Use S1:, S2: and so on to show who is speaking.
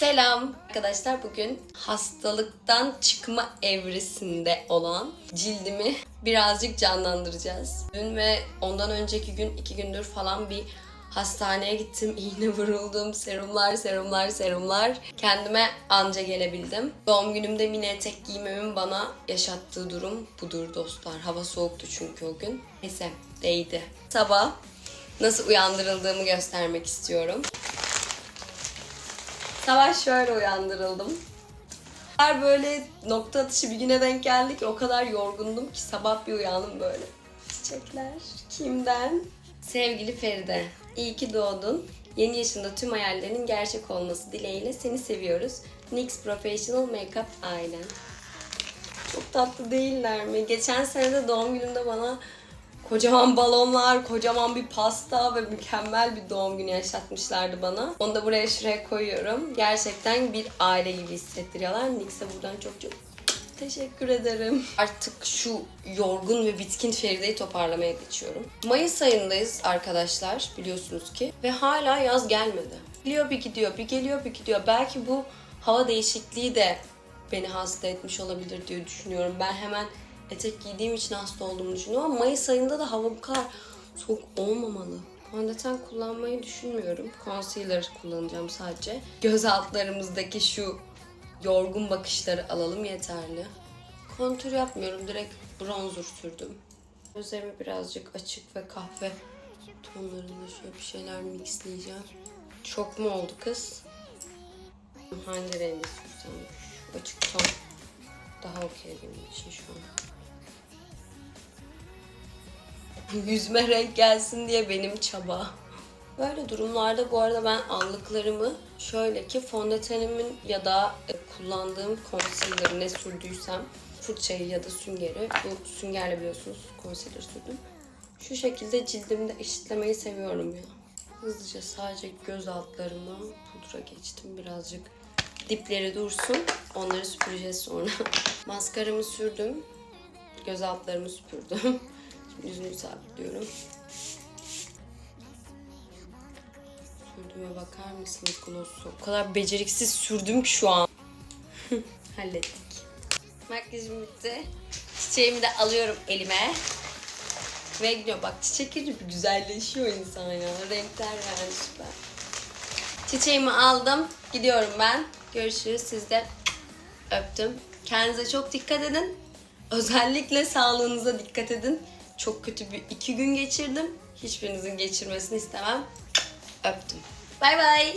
S1: Selam arkadaşlar bugün hastalıktan çıkma evresinde olan cildimi birazcık canlandıracağız. Dün ve ondan önceki gün iki gündür falan bir hastaneye gittim. iğne vuruldum. Serumlar, serumlar, serumlar. Kendime anca gelebildim. Doğum günümde mini etek giymemin bana yaşattığı durum budur dostlar. Hava soğuktu çünkü o gün. Neyse değdi. Sabah nasıl uyandırıldığımı göstermek istiyorum. Sabah şöyle uyandırıldım. Her böyle nokta atışı bir güne denk geldik. O kadar yorgundum ki sabah bir uyandım böyle. Çiçekler kimden? Sevgili Feride, iyi ki doğdun. Yeni yaşında tüm hayallerinin gerçek olması dileğiyle seni seviyoruz. NYX Professional Makeup ailen. Çok tatlı değiller mi? Geçen sene de doğum günümde bana kocaman balonlar, kocaman bir pasta ve mükemmel bir doğum günü yaşatmışlardı bana. Onu da buraya şuraya koyuyorum. Gerçekten bir aile gibi hissettiriyorlar. NYX'e buradan çok çok teşekkür ederim. Artık şu yorgun ve bitkin Feride'yi toparlamaya geçiyorum. Mayıs ayındayız arkadaşlar biliyorsunuz ki. Ve hala yaz gelmedi. Geliyor bir gidiyor, bir geliyor bir gidiyor. Belki bu hava değişikliği de beni hasta etmiş olabilir diye düşünüyorum. Ben hemen etek giydiğim için hasta olduğumu düşünüyorum ama Mayıs ayında da hava bu kadar soğuk olmamalı. Fondöten kullanmayı düşünmüyorum. Concealer kullanacağım sadece. Göz altlarımızdaki şu yorgun bakışları alalım yeterli. Kontür yapmıyorum. Direkt bronzer sürdüm. Gözlerimi birazcık açık ve kahve tonlarında şöyle bir şeyler mixleyeceğim. Çok mu oldu kız? Hangi rengi sürsem? Açık ton daha okey benim için şu an. Yüzme renk gelsin diye benim çaba. Böyle durumlarda bu arada ben allıklarımı şöyle ki fondötenimin ya da e, kullandığım concealer'ı ne sürdüysem fırçayı ya da süngeri bu süngerle biliyorsunuz concealer sürdüm. Şu şekilde cildimde eşitlemeyi seviyorum ya. Hızlıca sadece göz altlarıma pudra geçtim birazcık dipleri dursun. Onları süpüreceğiz sonra. Maskaramı sürdüm. Göz altlarımı süpürdüm. Yüzümü sabitliyorum. Sürdüğüme bakar mısınız gloss'u? O kadar beceriksiz sürdüm ki şu an. Hallettik. Makyajım bitti. Çiçeğimi de alıyorum elime. Ve gidiyor. Bak çiçek bir güzelleşiyor insan ya. Renkler yani süper. Çiçeğimi aldım. Gidiyorum ben. Görüşürüz. Siz de öptüm. Kendinize çok dikkat edin. Özellikle sağlığınıza dikkat edin. Çok kötü bir iki gün geçirdim. Hiçbirinizin geçirmesini istemem. Öptüm. Bay bay.